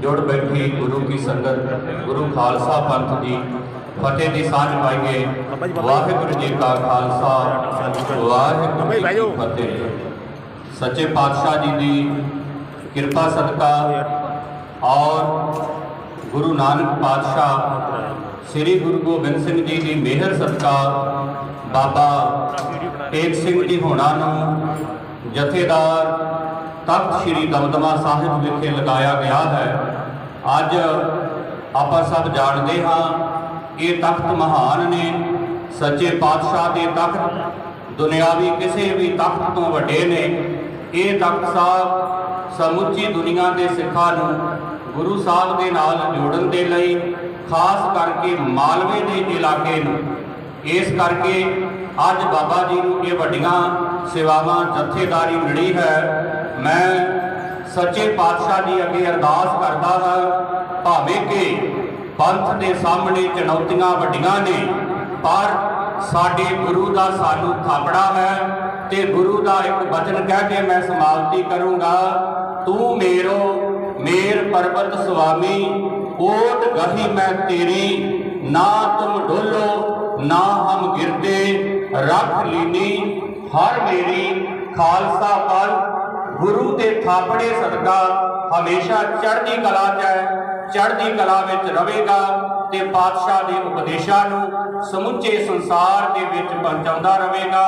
ਜੁੜ ਬੈਠੀ ਗੁਰੂ ਕੀ ਸੰਗਤ, ਗੁਰੂ ਖਾਲਸਾ ਪੰਥ ਦੀ ਫਤਿਹ ਦੀ ਸਾਂਝ ਪਾਈਏ। ਵਾਹਿਗੁਰੂ ਜੀ ਕਾ ਖਾਲਸਾ, ਵਾਹਿਗੁਰੂ ਜੀ ਕੀ ਫਤਿਹ। ਸੱਚੇ ਪਾਤਸ਼ਾਹ ਜੀ ਦੀ ਕਿਰਪਾ ਸਦਕਾ ਔਰ ਗੁਰੂ ਨਾਨਕ ਪਾਤਸ਼ਾਹ ਸ੍ਰੀ ਗੁਰੂ ਗੋਬਿੰਦ ਸਿੰਘ ਜੀ ਦੀ ਮਿਹਰ ਸਦਕਾ ਬਾਬਾ ਟੇਕ ਸਿੰਘ ਜੀ ਹੋਣਾ ਨੂੰ ਜਥੇਦਾਰ ਤਖਤ ਸ੍ਰੀ ਦਮਦਮਾ ਸਾਹਿਬ ਵਿਖੇ ਲਗਾਇਆ ਗਿਆ ਹੈ। ਅੱਜ ਆਪਾਂ ਸਭ ਜਾਣਦੇ ਹਾਂ ਇਹ ਤਖਤ ਮਹਾਨ ਨੇ, ਸੱਚੇ ਪਾਤਸ਼ਾਹ ਦੇ ਤਖਤ, ਦੁਨਿਆਵੀ ਕਿਸੇ ਵੀ ਤਖਤ ਤੋਂ ਵੱਡੇ ਨੇ। ਇਹ ਤਖਤ ਸਾਹਿਬ ਸਮੁੱਚੀ ਦੁਨੀਆ ਦੇ ਸਿੱਖਾਂ ਨੂੰ ਗੁਰੂ ਸਾਹਿਬ ਦੇ ਨਾਲ ਜੋੜਨ ਦੇ ਲਈ, ਖਾਸ ਕਰਕੇ ਮਾਲਵੇ ਦੇ ਇਲਾਕੇ ਨੂੰ, ਇਸ ਕਰਕੇ ਅੱਜ ਬਾਬਾ ਜੀ ਨੂੰ ਇਹ ਵੱਡੀਆਂ ਸੇਵਾਵਾਂ ਜਥੇਦਾਰੀ ਮਿਲੀ ਹੈ। ਮੈਂ ਸੱਚੇ ਪਾਤਸ਼ਾਹ ਜੀ ਅੱਗੇ ਅਰਦਾਸ ਕਰਦਾ ਹਾਂ, ਭਾਵੇਂ ਕਿ ਪੰਥ ਦੇ ਸਾਹਮਣੇ ਚੁਣੌਤੀਆਂ ਵੱਡੀਆਂ ਨੇ, ਪਰ ਸਾਡੇ ਗੁਰੂ ਦਾ ਸਾਨੂੰ ਥਾਪੜਾ ਹੈ ਤੇ ਗੁਰੂ ਦਾ ਇੱਕ ਵਚਨ ਕਹਿ ਕੇ ਮੈਂ ਸਮਾਪਤੀ ਕਰੂੰਗਾ, ਤੂੰ ਮੇਰੋ ਮੇਰ ਪਰਬਤ ਸੁਆਮੀ, ਓਟ ਗਹੀ ਮੈਂ ਤੇਰੀ, ਨਾ ਰੱਖ ਲੀਨੀ, ਹਰ ਮੇਰੀ ਖਾਲਸਾ ਪੰਥ ਗੁਰੂ ਦੇ ਥਾਪੜੇ ਸਦਕਾ ਹਮੇਸ਼ਾ ਚੜ੍ਹਦੀ ਕਲਾ 'ਚ ਹੈ, ਚੜ੍ਹਦੀ ਕਲਾ ਵਿੱਚ ਰਹੇਗਾ ਤੇ ਪਾਤਸ਼ਾਹ ਦੇ ਉਪਦੇਸ਼ਾਂ ਨੂੰ ਸਮੁੱਚੇ ਸੰਸਾਰ ਦੇ ਵਿੱਚ ਪਹੁੰਚਾਉਂਦਾ ਰਹੇਗਾ।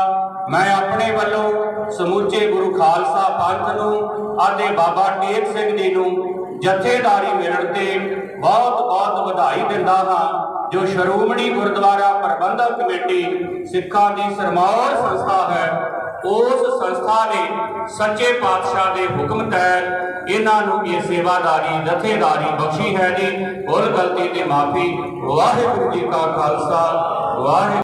ਮੈਂ ਆਪਣੇ ਵੱਲੋਂ ਸਮੁੱਚੇ ਗੁਰੂ ਖਾਲਸਾ ਪੰਥ ਨੂੰ ਅਤੇ ਬਾਬਾ ਟੇਕ ਸਿੰਘ ਜੀ ਨੂੰ ਜਥੇਦਾਰੀ ਮਿਲਣ ਤੇ ਬਹੁਤ ਵਧਾਈ ਦਿੰਦਾ ਹਾਂ, ਜੋ ਸ਼੍ਰੋਮਣੀ ਗੁਰਦੁਆਰਾ ਪ੍ਰਬੰਧਕ ਕਮੇਟੀ ਸਿੱਖਾਂ ਦੀ ਸਰਮੌਰ ਸੰਸਥਾ ਹੈ, ਉਸ ਸੰਸਥਾ ਨੇ ਸੱਚੇ ਪਾਤਸ਼ਾਹ ਦੇ ਹੁਕਮ ਤਹਿਤ ਇਹਨਾਂ ਨੂੰ ਇਹ ਸੇਵਾਦਾਰੀ, ਜਥੇਦਾਰੀ ਬਖਸ਼ੀ ਹੈ ਜੀ। ਭੁੱਲ ਗਲਤੀ ਤੇ ਮਾਫੀ। ਵਾਹਿਗੁਰੂ ਜੀ ਕਾ ਖਾਲਸਾ ਵਾਹਿਗੁਰੂ